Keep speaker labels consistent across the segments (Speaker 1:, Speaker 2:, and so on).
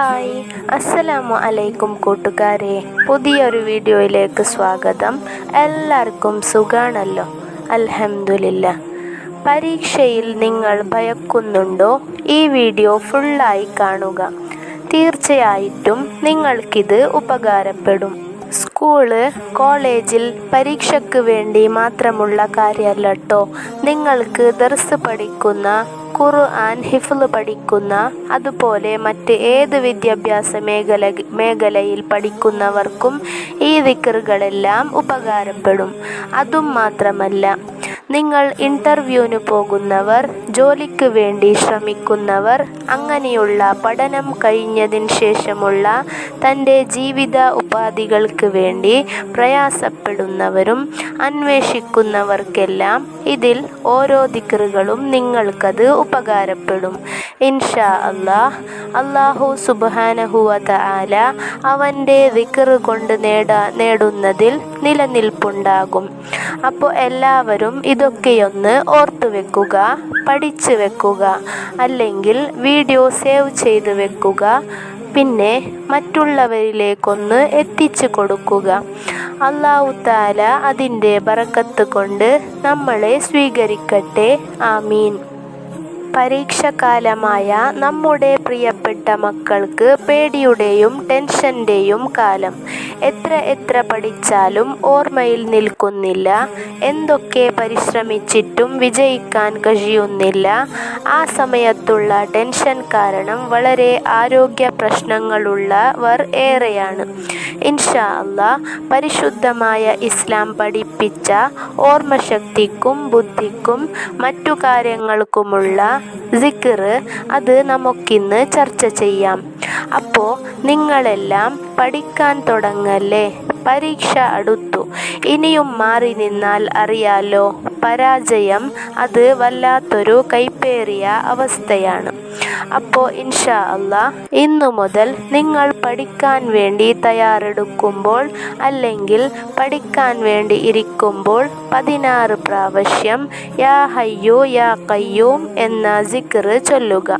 Speaker 1: Hi. അസ്സലാമു അലൈക്കും കൂട്ടുകാരെ. പുതിയൊരു വീഡിയോയിലേക്ക് സ്വാഗതം. എല്ലാവർക്കും സുഖാണല്ലോ? അൽഹംദുലില്ല. പരീക്ഷയിൽ നിങ്ങൾ ഭയക്കുന്നുണ്ടോ? ഈ വീഡിയോ ഫുള്ളായി കാണുക. തീർച്ചയായിട്ടും നിങ്ങൾക്കിത് ഉപകാരപ്പെടും. സ്കൂൾ കോളേജിൽ പരീക്ഷയ്ക്ക് വേണ്ടി മാത്രമുള്ള കാര്യമല്ല നിങ്ങൾക്ക് ദർസ് പഠിക്കുന്ന ഖുർആൻ ഹിഫ്ള് പഠിക്കുന്ന അതുപോലെ മറ്റ് ഏത് വിദ്യാഭ്യാസ മേഖല മേഖലയിൽ പഠിക്കുന്നവർക്കും ഈ ദിക്റുകളെല്ലാം ഉപകാരപ്പെടും. അതും മാത്രമല്ല നിങ്ങൾ ഇന്റർവ്യൂവിന് പോകുന്നവർ ജോലിക്ക് വേണ്ടി ശ്രമിക്കുന്നവർ അങ്ങനെയുള്ള പഠനം കഴിഞ്ഞതിന് ശേഷമുള്ള തന്റെ ജീവിത ഉപാധികൾക്ക് വേണ്ടി പ്രയാസപ്പെടുന്നവരും അന്വേഷിക്കുന്നവർക്കെല്ലാം ഇതിൽ ഓരോ ദിക്റുകളും നിങ്ങൾക്കത് ഉപകാരപ്പെടും. ഇൻഷാ അള്ളാഹ് അള്ളാഹു സുബാനഹുവത ആല അവന്റെ ദിക്റ് കൊണ്ട് നേടാ നേടുന്നതിൽ നിലനിൽപ്പുണ്ടാകും. അപ്പോൾ എല്ലാവരും ഇതൊക്കെയൊന്ന് ഓർത്തു വെക്കുക പഠിച്ചു വെക്കുക അല്ലെങ്കിൽ വീഡിയോ സേവ് ചെയ്ത് വെക്കുക പിന്നെ മറ്റുള്ളവരിലേക്കൊന്ന് എത്തിച്ചു കൊടുക്കുക. അള്ളാഹു താല അതിന്റെ ബറക്കത്ത് കൊണ്ട് നമ്മളെ സ്വീകരിക്കട്ടെ. ആമീൻ. പരീക്ഷാകാലമായ നമ്മുടെ പ്രിയപ്പെട്ട മക്കൾക്ക് പേടിയുടെയും ടെൻഷന്റെയും കാലം. എത്ര എത്ര പഠിച്ചാലും ഓർമ്മയിൽ നിൽക്കുന്നില്ല. എന്തൊക്കെ പരിശ്രമിച്ചിട്ടും വിജയിക്കാൻ കഴിയുന്നില്ല. ആ സമയത്തുള്ള ടെൻഷൻ കാരണം വളരെ ആരോഗ്യ പ്രശ്നങ്ങളുള്ളവർ ഏറെയാണ്. ഇൻഷാ അല്ലാ പരിശുദ്ധമായ ഇസ്ലാം പഠിപ്പിച്ച ഓർമ്മശക്തിക്കും ബുദ്ധിക്കും മറ്റു കാര്യങ്ങൾക്കുമുള്ള സിക്കറ് അത് നമുക്കിന്ന് ചർച്ച ചെയ്യാം. അപ്പോൾ നിങ്ങളെല്ലാം പഠിക്കാൻ തുടങ്ങല്ലേ? പരീക്ഷ അടുത്തു. ഇനിയും മാറി നിന്നാൽ അറിയാലോ പരാജയം അത് വല്ലാത്തൊരു കൈപ്പേറിയ അവസ്ഥയാണ്. അപ്പോൾ ഇൻഷാ അല്ലാ ഇന്നു മുതൽ നിങ്ങൾ പഠിക്കാൻ വേണ്ടി തയ്യാറെടുക്കുമ്പോൾ അല്ലെങ്കിൽ പഠിക്കാൻ വേണ്ടി ഇരിക്കുമ്പോൾ പതിനാറ് പ്രാവശ്യം യാ ഹയ്യോ യാ കയ്യൂം എന്ന സിക്റ് ചൊല്ലുക.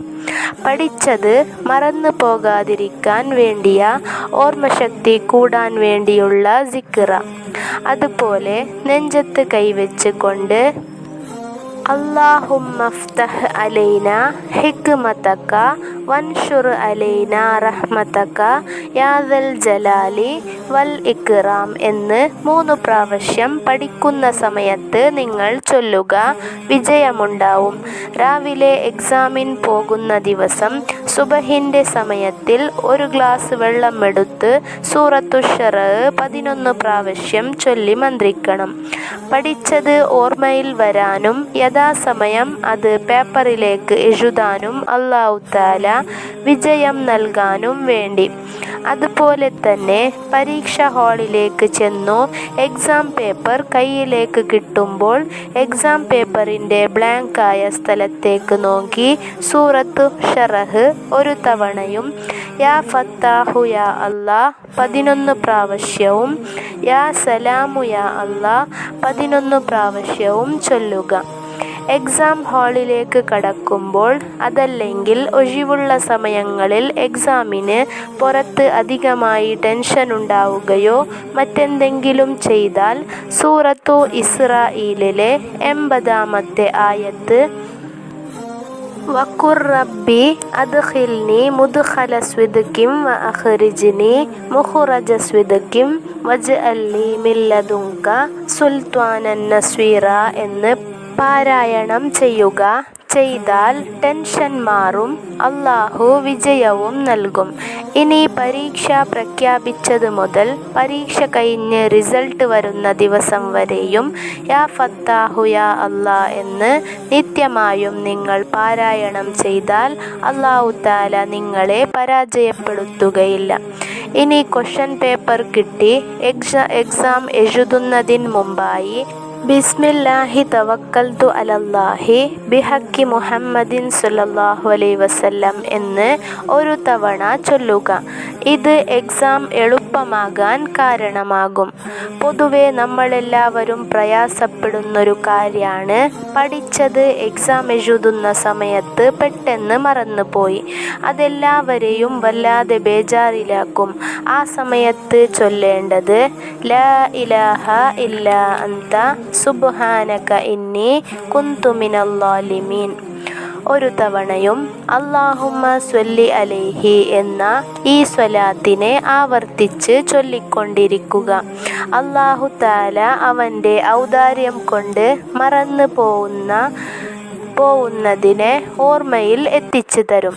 Speaker 1: പഠിച്ചത് മറന്നു പോകാതിരിക്കാൻ വേണ്ടിയ ഓർമ്മശക്തി കൂടാൻ വേണ്ടിയുള്ള സിക്റ. അതുപോലെ നെഞ്ചത്ത് കൈവച്ച് കൊണ്ട് ജലാലി വൽ ഇക്റാം എന്ന് മൂന്ന് പ്രാവശ്യം പഠിക്കുന്ന സമയത്ത് നിങ്ങൾ ചൊല്ലുക വിജയമുണ്ടാവും. രാവിലെ എക്സാമിൻ പോകുന്ന ദിവസം സുബഹിന്റെ സമയത്തിൽ ഒരു ഗ്ലാസ് വെള്ളം വെള്ളമെടുത്ത് സൂറത്തുഷറ് പതിനൊന്ന് പ്രാവശ്യം ചൊല്ലി മന്ത്രിക്കണം. പഠിച്ചത് ഓർമ്മയിൽ വരാനും യഥാസമയം അത് പേപ്പറിലേക്ക് എഴുതാനും അള്ളാഹുത്താല വിജയം നൽകാനും വേണ്ടി. അതുപോലെ തന്നെ പരീക്ഷാ ഹാളിലേക്ക് ചെന്നു എക്സാം പേപ്പർ കയ്യിലേക്ക് കിട്ടുമ്പോൾ എക്സാം പേപ്പറിന്റെ ബ്ലാങ്കായ സ്ഥലത്തേക്ക് നോക്കി സൂറത്ത് ഷറഹ് ഒരു തവണയും യാ ഫത്താഹു യാ അല്ലാ പതിനൊന്ന് പ്രാവശ്യവും യാ സലാമു യാ അല്ലാ പതിനൊന്ന് പ്രാവശ്യവും ചൊല്ലുക. എക്സാം ഹാളിലേക്ക് കടക്കുമ്പോൾ അതല്ലെങ്കിൽ ഒഴിവുള്ള സമയങ്ങളിൽ എക്സാമിന് പുറത്ത് അധികമായി ടെൻഷൻ ഉണ്ടാവുകയോ മറ്റെന്തെങ്കിലും ചെയ്താൽ സൂറത്തു ഇസ്രായേലിലെ എൺപതാമത്തെ ആയത്ത് വക്കുർ റബ്ബി അദ്ഖിൽനി മുദ്ഖല സ്വിദ്കിം വ അഖ്രിജ്നി മുഖ്റജ സ്വിദ്കിം വജ്അൽനി മിൻ ലദുങ്ക സുൽത്താനൻ നസ്വീറ എന്ന് പാരായണം ചെയ്യുക. ചെയ്താൽ ടെൻഷൻ മാറും. അള്ളാഹു വിജയവും നൽകും. ഇനി പരീക്ഷ പ്രഖ്യാപിച്ചത് മുതൽ പരീക്ഷ കഴിഞ്ഞ് റിസൾട്ട് വരുന്ന ദിവസം വരെയും യാ ഫത്താഹു യാ അല്ലാ എന്ന് നിത്യമായും നിങ്ങൾ പാരായണം ചെയ്താൽ അള്ളാഹു താല നിങ്ങളെ പരാജയപ്പെടുത്തുകയില്ല. ഇനി ക്വസ്റ്റ്യൻ പേപ്പർ കിട്ടി. എക്സാ എഴുതുന്നതിന് മുമ്പായി ബിസ്മില്ലാഹി തവക്കൽതു അലല്ലാഹി ബിഹക്കി മുഹമ്മദിൻ സല്ലല്ലാഹു അലൈഹി വസല്ലം എന്ന് ഒരു തവണ ചൊല്ലുക. ഇത് എക്സാം എളുപ്പ എളുപ്പമാകാൻ കാരണമാകും. പൊതുവെ നമ്മളെല്ലാവരും പ്രയാസപ്പെടുന്നൊരു കാര്യമാണ് പഠിച്ചത് എക്സാം എഴുതുന്ന സമയത്ത് പെട്ടെന്ന് മറന്നുപോയി. അതെല്ലാവരെയും വല്ലാതെ ബേജാറിലാക്കും. ആ സമയത്ത് ചൊല്ലേണ്ടത് ല ഇലാഹ ഇല്ല അന്ത സുബ്ഹാനക ഇന്നി കുന്തു മിനൽ ളാലിമീൻ ഒരു തവണയും അള്ളാഹുമ്മ സ്വല്ലി അലേഹി എന്ന ഈ സ്വലാത്തിനെ ആവർത്തിച്ച് ചൊല്ലിക്കൊണ്ടിരിക്കുക. അള്ളാഹു താല അവന്റെ ഔദാര്യം കൊണ്ട് മറന്നു പോകുന്ന പോവുന്നതിനെ ഓർമ്മയിൽ എത്തിച്ചു തരും.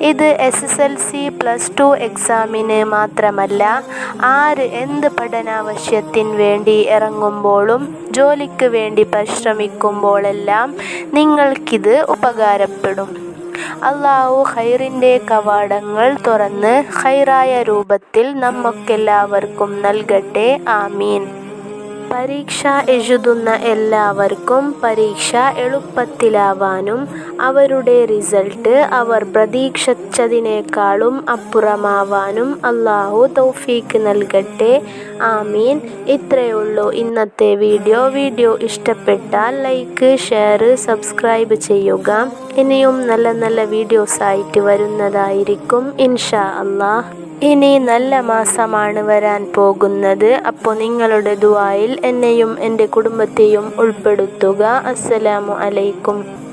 Speaker 1: ഇത് S S L C plus two എക്സാമിന് മാത്രമല്ല ആര് എന്ത് പഠനാവശ്യത്തിന് വേണ്ടി ഇറങ്ങുമ്പോഴും ജോലിക്ക് വേണ്ടി പരിശ്രമിക്കുമ്പോഴെല്ലാം നിങ്ങൾക്കിത് ഉപകാരപ്പെടും. അള്ളാഹു ഖൈറിന്റെ കവാടങ്ങൾ തുറന്ന് ഹൈറായ രൂപത്തിൽ നമുക്കെല്ലാവർക്കും നൽകട്ടെ. ആമീൻ. പരീക്ഷ എഴുതുന്ന എല്ലാവർക്കും പരീക്ഷ എളുപ്പത്തിലാവാനും അവരുടെ റിസൾട്ട് അവർ പ്രതീക്ഷിച്ചതിനേക്കാളും അപ്പുറമാവാനും അള്ളാഹു തൗഫീക്ക് നൽകട്ടെ. ആമീൻ. ഇത്രയുള്ളൂ ഇന്നത്തെ വീഡിയോ. വീഡിയോ ഇഷ്ടപ്പെട്ടാൽ ലൈക്ക് ഷെയർ സബ്സ്ക്രൈബ് ചെയ്യുക. ഇനിയും നല്ല നല്ല വീഡിയോസായിട്ട് വരുന്നതായിരിക്കും. ഇൻഷാ അള്ളാഹ് ഇനി നല്ല മാസമാണ് വരാൻ പോകുന്നത്. അപ്പോൾ നിങ്ങളുടെ ദുവായിൽ എന്നെയും എന്റെ കുടുംബത്തെയും ഉൾപ്പെടുത്തുക. അസ്സലാമു അലൈക്കും.